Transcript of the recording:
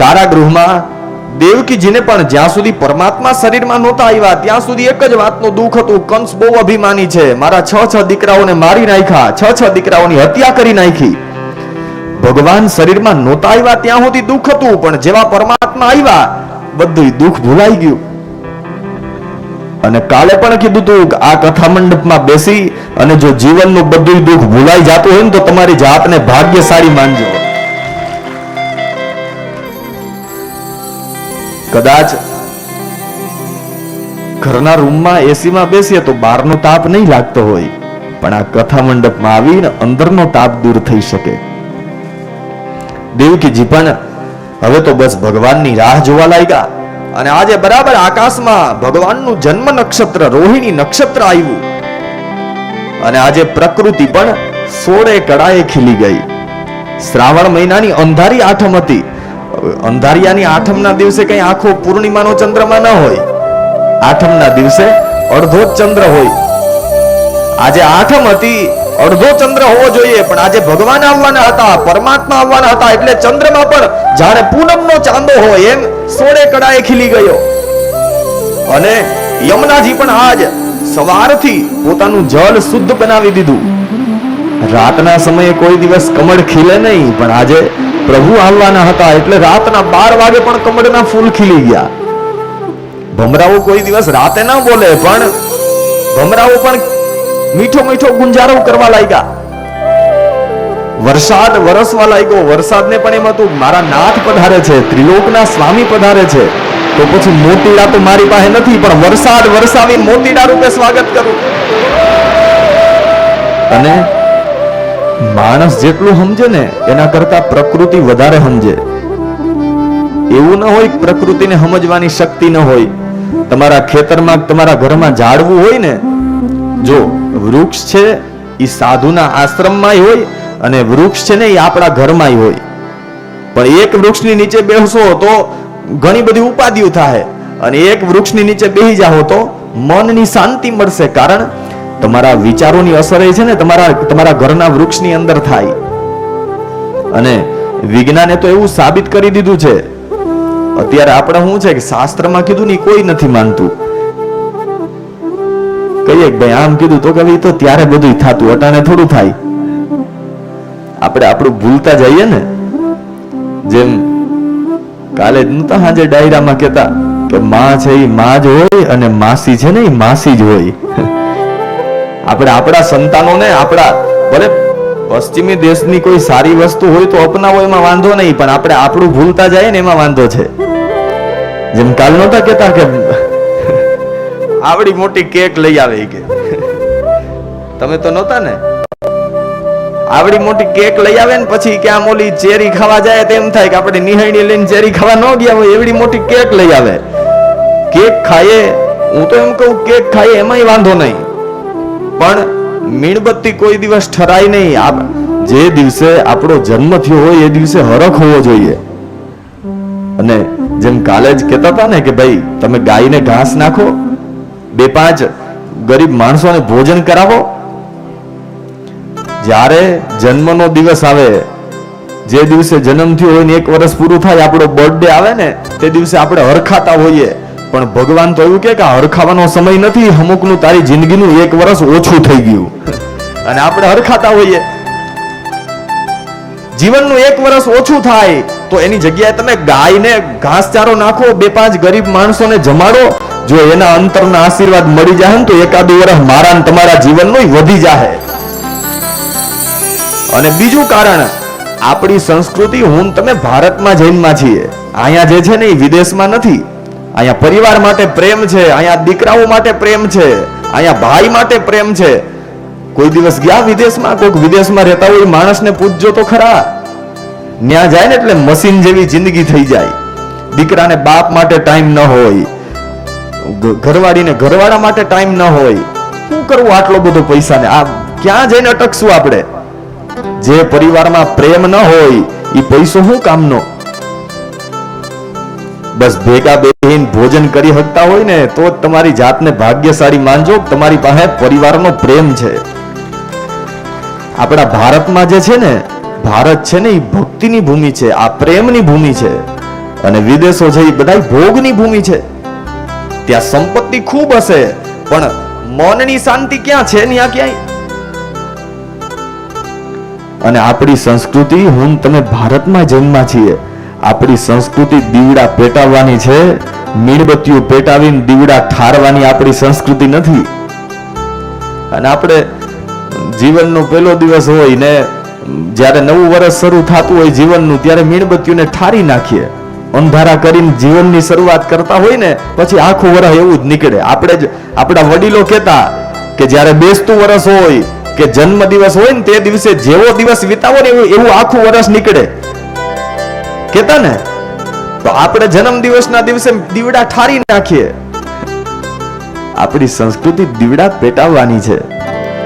કારાગૃહમાં દેવકીજીને પણ જ્યાં સુધી પરમાત્મા શરીરમાં નહોતા આવ્યા, ત્યાં સુધી એક જ વાતનું દુઃખ હતું. કંસ બહુ અભિમાની છે. મારા છ છ દીકરાઓને મારી નાખ્યા. છ છ દીકરાઓની હત્યા કરી નાખી. ભગવાન શરીરમાં નહોતા આવ્યા ત્યાં સુધી દુઃખ હતું, પણ જેવા પરમાત્મા આવ્યા બધું દુઃખ ભૂલાઈ ગયું. અને કાલે પણ કીધું તું કે આ કથા મંડપમાં બેસી અને જો જીવનનું બધું દુઃખ ભૂલાઈ જતું હોય ને તો તમારી જાતને ભાગ્યશાળી માનજો. કદાચ ઘરના રૂમમાં એસીમાં બેસીએ તો બહારનો તાપ નહીં લાગતો હોય. પણ આ કથા મંડપમાં આવીને અંદરનો તાપ દૂર થઈ શકે. દેવકીજી, પણ હવે તો બસ ભગવાનની રાહ જોવા લાગ્યા. અને આજે બરાબર આકાશમાં ભગવાનનું જન્મ નક્ષત્ર, રોહિણી નક્ષત્ર આવ્યું. અને આજે પ્રકૃતિ પણ સોળે કડાએ ખીલી ગઈ. શ્રાવણ મહિનાની અંધારી આઠમ હતી. અંધારિયાની આઠમના દિવસે કઈ આખો પૂર્ણિમાનો ચંદ્રમા ન હોય. આઠમના દિવસે અડધો ચંદ્ર હોય. આજે આઠમ હતી, અડધો ચંદ્ર હોવો જોઈએ, પણ આજે ભગવાન આવવાના હતા, પરમાત્મા આવવાના હતા, એટલે ચંદ્રમાં પણ જાણે પૂનમનો ચાંદો હોય એમ સોળે કડાએ ખીલી ગયો. અને યમુનાજી પણ આજ સવારથી પોતાનું જળ શુદ્ધ બનાવી દીધું. રાતના સમયે કોઈ દિવસ કમળ ખીલે નહીં, પણ આજે પ્રભુ આવવાના હતા, એટલે રાતના બાર વાગે પણ કમળના ફૂલ ખીલી ગયા. ભમરાઓ કોઈ દિવસ રાતે ના બોલે, પણ ભમરાઓ પણ મીઠો મીઠો ગુંજારો કરવા લાગ્યા. વરસાદ વરસવા લાગ્યો. વરસાદને પણ એમ હતું, મારા નાથ પધારે છે, ત્રિલોકના સ્વામી પધારે છે. તો પછી મોતીડા તો મારી પાસે નથી, પણ વરસાદ વરસાવી મોતીડા રૂપે સ્વાગત કરું. અને માણસ જેટલું સમજે ને, એના કરતા પ્રકૃતિ વધારે સમજે. એવું ન હોય પ્રકૃતિને સમજવાની શક્તિ ન હોય. તમારા ખેતરમાં તમારા ઘરમાં ઝાડવું હોય ને, જો વૃક્ષ છે એ સાધુના આશ્રમમાં હોય અને વૃક્ષ છે ને એ આપણા ઘરમાં હોય. પણ એક વૃક્ષની નીચે બેસો તો ઘણી બધી ઉપાધિઓ થાય અને એક વૃક્ષની નીચે બેસી જાઓ તો મનની શાંતિ મળશે. કારણ તમારા વિચારોની અસર એ છે ને તમારા તમારા ઘરના વૃક્ષની અંદર થાય. અને વિજ્ઞાને તો એવું સાબિત કરી દીધું છે. અત્યારે આપણે શું છે કે શાસ્ત્રમાં કીધું ને કોઈ નથી માનતું. કહીએ ભાઈ આમ કીધું તો કે તો ત્યારે બધું થતું, અટાણે થોડું થાય. આપણે આપણું ભૂલતા જઈએ ને. જેમ કાલે નતા હાજે ડાયરામાં કહેતા કે માં છે એ માં જ હોય અને માસી છે ને એ માસી જ હોય. આપણે આપણા સંતાનોને આપણા, ભલે પશ્ચિમી દેશની કોઈ સારી વસ્તુ હોય તો અપનાવો, એમાં વાંધો નહીં, પણ આપણે આપણું ભૂલતા જાય ને એમાં વાંધો છે. જેમ કાલ નહોતા કહેતા કે, આવડી મોટી કેક લઈ આવે કે. તમે તો નહોતા ને? આવડી મોટી કેક લઈ આવે ને પછી કે આમ ઓલી ચેરી ખાવા જાય તેમ થાય કે આપણે નિહાળી લઈને ચેરી ખાવા ન ગયા હોય, એવડી મોટી કેક લઈ આવે. કેક ખાઈએ, હું તો એમ કહું, કેક ખાઈએ એમાંય વાંધો નહીં. પણ મીણબત્તી કોઈ દિવસ ઠરાય નહીં. જે દિવસે આપણો જન્મ થયો હોય, એ દિવસે હરખ હોવો જોઈએ. અને જેમ કાલે જ કહેતા હતા ને કે ભાઈ, તમે ગાયને ઘાસ નાખો, બે પાંચ ગરીબ માણસોને ભોજન કરાવો. જ્યારે જન્મનો દિવસ આવે, જે દિવસે જન્મ થયો હોય ને એક વર્ષ પૂરું થાય, આપણો બર્થડે આવે ને, તે દિવસે આપણે હરખાતા હોઈએ. પણ ભગવાન તો એવું કે હરખાવાનો સમય નથી, અમુકનું તારી જિંદગીનું એક વર્ષ ઓછું થઈ ગયું. અને આપણે હરખાતા હોઈએ. જીવનનું એક વર્ષ ઓછું થાય, તો એની જગ્યાએ તમે ગાયને ઘાસચારો નાખો, બે પાંચ ગરીબ માણસોને જમાડો, જો એના અંતરના આશીર્વાદ મળી જાય ને તો એકાદું વર્ષ મારા ને તમારા જીવનનું વધી જાય અને બીજું કારણ, આપણી સંસ્કૃતિ, હું તમે ભારતમાં જૈનમાં છીએ. અહીંયા જે છે ને એ વિદેશમાં નથી. અહીંયા પરિવાર માટે પ્રેમ છે, અહીંયા દીકરાઓ માટે પ્રેમ છે, અહીંયા ભાઈ માટે પ્રેમ છે. કોઈ દિવસ ગયા વિદેશમાં, કોઈક વિદેશમાં રહેતા હોય માણસને પૂછજો તો ખરા. ન્યા જાય ને એટલે મશીન જેવી જિંદગી થઈ જાય. દીકરાને બાપ માટે ટાઈમ ન હોય. ઘરવાળીને ઘરવાળા માટે ટાઈમ ન હોય. શું કરવું આટલો બધો પૈસાને? આ ક્યાં જઈને અટકશું આપણે? જે પરિવારમાં પ્રેમ ન હોય, એ પૈસો શું કામનો? બસ ભેગા બેહીને ભોજન કરી શકતા હોય ને, તો તમારી જાતને ભાગ્યશાળી માનજો. તમારી પાસે પરિવારનો પ્રેમ છે. આપણા ભારતમાં જે છે ને, ભારત છે ને, એ ભક્તિની ભૂમિ છે, આ પ્રેમની ભૂમિ છે. અને વિદેશો છે, એ બધા ભોગની ભૂમિ છે. ત્યાં સંપત્તિ ખૂબ હશે, પણ મનની શાંતિ ક્યાં છે ત્યાં ક્યાંય? અને આપણી સંસ્કૃતિ, હું, તમે ભારતમાં જન્મા છીએ. આપણી સંસ્કૃતિ દીવડા પેટાવવાની છે. મીણબત્તીઓ પેટાવીને દીવડા ઠારવાની આપણી સંસ્કૃતિ નથી. અને આપણે જીવનનો પહેલો દિવસ હોય ને જ્યારે નવું વર્ષ શરૂ થતું હોય જીવનનું, ત્યારે મીણબત્તીઓને ઠારી નાખીએ. અંધારા કરીને જીવનની શરૂઆત કરતા હોય ને, પછી આખું વર્ષ એવું જ નીકળે. આપણે જ, આપણા વડીલો કહેતા કે જ્યારે બેસતું વર્ષ હોય કે જન્મ દિવસ હોય ને તે દિવસે જેવો દિવસ વિતાવો ને એવું આખું વર્ષ નીકળે. કેતા ને? તો આપણે જન્મ દિવસના દિવસે દીવડા ઠારી નાખીએ. આપણી સંસ્કૃતિ દીવડા પેટાવવાની છે.